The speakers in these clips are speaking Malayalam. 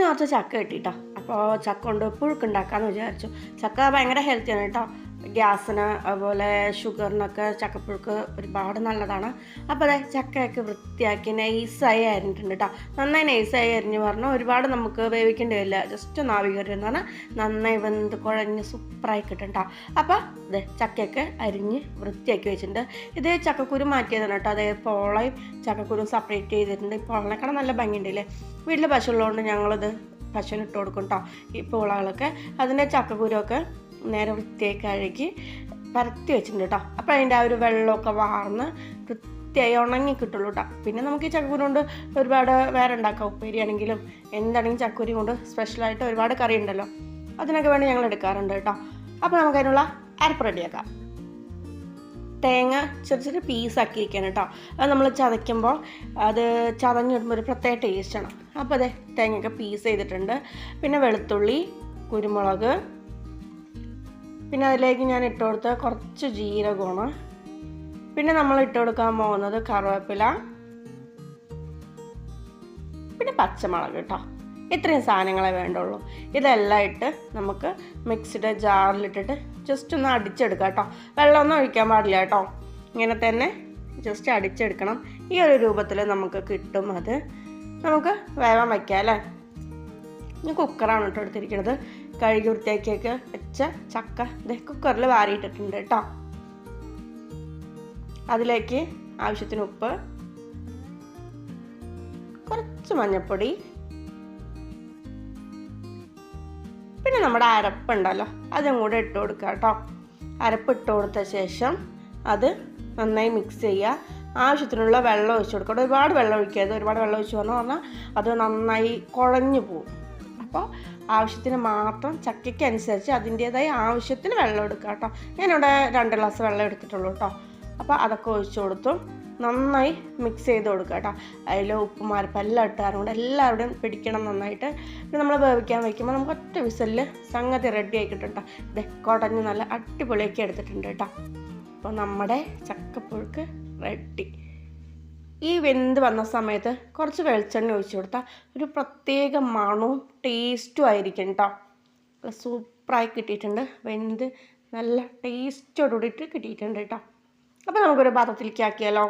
ഇന്ന് കുറച്ച് ചക്ക കിട്ടിട്ടോ. അപ്പോൾ ചക്ക കൊണ്ട് പുഴുക്കുണ്ടാക്കാമെന്ന് വിചാരിച്ചു. ചക്ക ഭയങ്കര ഹെൽത്തിയാണ് കേട്ടോ. ഗ്യാസിന് അതുപോലെ ഷുഗറിനൊക്കെ ചക്കപ്പുഴുക്ക് ഒരുപാട് നല്ലതാണ്. അപ്പോൾ അതെ ചക്കയൊക്കെ വൃത്തിയാക്കി നൈസായി അരിഞ്ഞിട്ടുണ്ട് കേട്ടോ നന്നായി നൈസായി അരിഞ്ഞ് പറഞ്ഞാൽ ഒരുപാട് നമുക്ക് വേവിക്കേണ്ടി വരില്ല. ജസ്റ്റ് നാവികരി എന്ന് പറഞ്ഞാൽ നന്നായി വെന്ത് കുഴഞ്ഞ് സൂപ്പറായി കിട്ടും കേട്ടോ അപ്പോൾ അതെ ചക്കയൊക്കെ അരിഞ്ഞ് വൃത്തിയാക്കി വെച്ചിട്ടുണ്ട്. ഇത് ചക്കക്കുരു മാറ്റിയതാണ് കേട്ടോ അതേ പോളയും ചക്കക്കുരും സെപ്പറേറ്റ് ചെയ്തിട്ടുണ്ട്. ഈ പോളനേക്കാളും നല്ല ഭംഗിയുണ്ടല്ലേ വീട്ടിൽ പശുള്ളതുകൊണ്ട് ഞങ്ങളിത് പശുവിന് ഇട്ട് കൊടുക്കും കേട്ടോ ഈ പോളകളൊക്കെ അതിന്റെ ചക്കക്കുരുമൊക്കെ നേരെ വൃത്തിയായി കഴുകി പരത്തി വെച്ചിട്ടുണ്ട് കേട്ടോ അപ്പോൾ അതിന്റെ ആ ഒരു വെള്ളമൊക്കെ വാർന്ന് വൃത്തിയായി ഉണങ്ങി കിട്ടുള്ളൂ കേട്ടോ പിന്നെ നമുക്ക് ഈ ചക്കൂരി കൊണ്ട് ഒരുപാട് വേറെ ഉണ്ടാക്കാം. ഉപ്പേരി ആണെങ്കിലും എന്താണെങ്കിലും ചക്കൂരി കൊണ്ട് സ്പെഷ്യലായിട്ട് ഒരുപാട് കറി ഉണ്ടല്ലോ. അതിനൊക്കെ വേണ്ടി ഞങ്ങൾ എടുക്കാറുണ്ട് കേട്ടോ അപ്പോൾ നമുക്കതിനുള്ള അരപ്പ് റെഡിയാക്കാം തേങ്ങ ചെറിയ ചെറിയ പീസാക്കിയിരിക്കുകയാണ് കേട്ടോ അത് നമ്മൾ ചതയ്ക്കുമ്പോൾ അത് ചതഞ്ഞ് വരുമ്പോൾ ഒരു പ്രത്യേക ടേസ്റ്റാണ് അപ്പോൾ അതെ തേങ്ങയൊക്കെ പീസ് ചെയ്തിട്ടുണ്ട്. പിന്നെ വെളുത്തുള്ളി കുരുമുളക് പിന്നെ അതിലേക്ക് ഞാൻ ഇട്ട് കൊടുത്ത കുറച്ച് ജീരകമാണ്. പിന്നെ നമ്മൾ ഇട്ട് കൊടുക്കാൻ പോകുന്നത് കറിവേപ്പില. പിന്നെ പച്ചമുളക് കേട്ടോ. ഇത്രയും സാധനങ്ങളെ വേണ്ടുള്ളൂ. ഇതെല്ലാം ഇട്ട് നമുക്ക് മിക്സിയുടെ ജാറിലിട്ടിട്ട് ജസ്റ്റ് ഒന്ന് അടിച്ചെടുക്കാം കേട്ടോ. വെള്ളമൊന്നും ഒഴിക്കാൻ പാടില്ല കേട്ടോ. ഇങ്ങനെ തന്നെ ജസ്റ്റ് അടിച്ചെടുക്കണം. ഈ ഒരു രൂപത്തിൽ നമുക്ക് കിട്ടും അത്. നമുക്ക് വേവാൻ വയ്ക്കാം അല്ലേ? ഞാൻ കുക്കറാണ് കേട്ടോ എടുത്തിരിക്കുന്നത്. കഴുകി വൃത്തിയാക്കിയൊക്കെ വെച്ച ചക്ക. കുക്കറിൽ വാരിയിട്ടിട്ടുണ്ട് കേട്ടോ അതിലേക്ക് ആവശ്യത്തിന് ഉപ്പ് കുറച്ച് മഞ്ഞൾപ്പൊടി പിന്നെ നമ്മുടെ അരപ്പുണ്ടല്ലോ അതും കൂടെ ഇട്ട് കൊടുക്കുക കേട്ടോ അരപ്പ് ഇട്ട് കൊടുത്ത ശേഷം അത് നന്നായി മിക്സ് ചെയ്യുക. ആവശ്യത്തിനുള്ള വെള്ളം ഒഴിച്ച് കൊടുക്കുക. ഒരുപാട് വെള്ളം ഒഴിക്കരുത്. ഒരുപാട് വെള്ളം ഒഴിച്ച് വന്നു പറഞ്ഞാൽ അത് നന്നായി കുഴഞ്ഞു പോകും അപ്പോൾ ആവശ്യത്തിന് മാത്രം ചക്കയ്ക്ക് അനുസരിച്ച് അതിന്റേതായ ആവശ്യത്തിന് വെള്ളം എടുക്കുക കേട്ടോ. ഞാനിവിടെ രണ്ട് ഗ്ലാസ് വെള്ളം എടുത്തിട്ടുള്ളൂ കേട്ടോ. അപ്പോൾ അതൊക്കെ ഒഴിച്ചു കൊടുത്തു. നന്നായി മിക്സ് ചെയ്ത് കൊടുക്കുക കേട്ടോ. അതിൽ ഉപ്പും മരപ്പം എല്ലാം ഇട്ടാറും കൊണ്ട് എല്ലാവരുടെയും പിടിക്കണം നന്നായിട്ട്. പിന്നെ നമ്മൾ വേവിക്കാൻ വയ്ക്കുമ്പോൾ നമുക്ക് ഒറ്റ വിസലിൽ സംഗതി റെഡി ആയി കിട്ടും ഇത് നല്ല അടിപൊളിയാക്കി എടുത്തിട്ടുണ്ട് കേട്ടോ. അപ്പോൾ നമ്മുടെ ചക്കപ്പുഴുക്ക് റെഡി ഈ വെന്ത് വന്ന സമയത്ത് കുറച്ച് വെളിച്ചെണ്ണ ഒഴിച്ചു കൊടുത്താൽ ഒരു പ്രത്യേക മണവും ടേസ്റ്റും ആയിരിക്കും കേട്ടോ സൂപ്പറായി കിട്ടിയിട്ടുണ്ട്. വെന്ത് നല്ല ടേസ്റ്റോട് കൂടിയിട്ട് കിട്ടിയിട്ടുണ്ട് കേട്ടോ അപ്പോൾ നമുക്കൊരു പാത്രത്തിലേക്ക് ആക്കിയാലോ?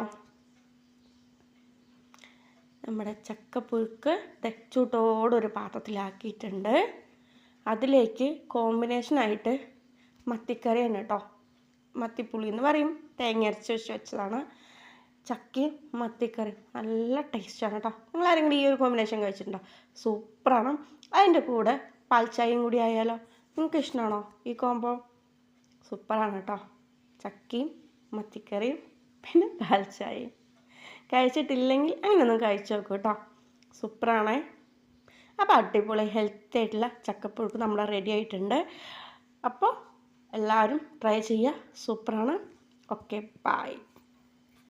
നമ്മുടെ ചക്കപ്പുഴുക്ക് തെച്ചൂട്ടോടൊരു പാത്രത്തിലാക്കിയിട്ടുണ്ട്. അതിലേക്ക് കോമ്പിനേഷനായിട്ട് മത്തിക്കറിയാണ് കേട്ടോ മത്തിപ്പുളി എന്ന് പറയും. തേങ്ങ അരച്ച് വെച്ച് വെച്ചതാണ്. ചക്കയും മത്തിക്കറിയും. നല്ല ടേസ്റ്റാണ് കേട്ടോ നിങ്ങൾ ആരെങ്കിലും ഈ ഒരു കോമ്പിനേഷൻ കഴിച്ചിട്ടുണ്ടോ? സൂപ്പറാണ്. അതിന്റെ കൂടെ പാൽച്ചായയും കൂടി ആയാലോ? നിങ്ങൾക്ക് ഇഷ്ടമാണോ ഈ കോംബോ സൂപ്പറാണ് കേട്ടോ ചക്കയും മത്തിക്കറിയും പിന്നെ പാൽച്ചായയും കഴിച്ചിട്ടില്ലെങ്കിൽ അങ്ങനെയൊന്നും കഴിച്ചു നോക്കൂ കേട്ടോ സൂപ്പറാണേ. അപ്പോൾ അടിപൊളി ഹെൽത്തി ആയിട്ടുള്ള ചക്കപ്പുഴുക്ക് നമ്മൾ റെഡി ആയിട്ടുണ്ട്. അപ്പോൾ എല്ലാവരും ട്രൈ ചെയ്യുക. സൂപ്പറാണ്. Okay bye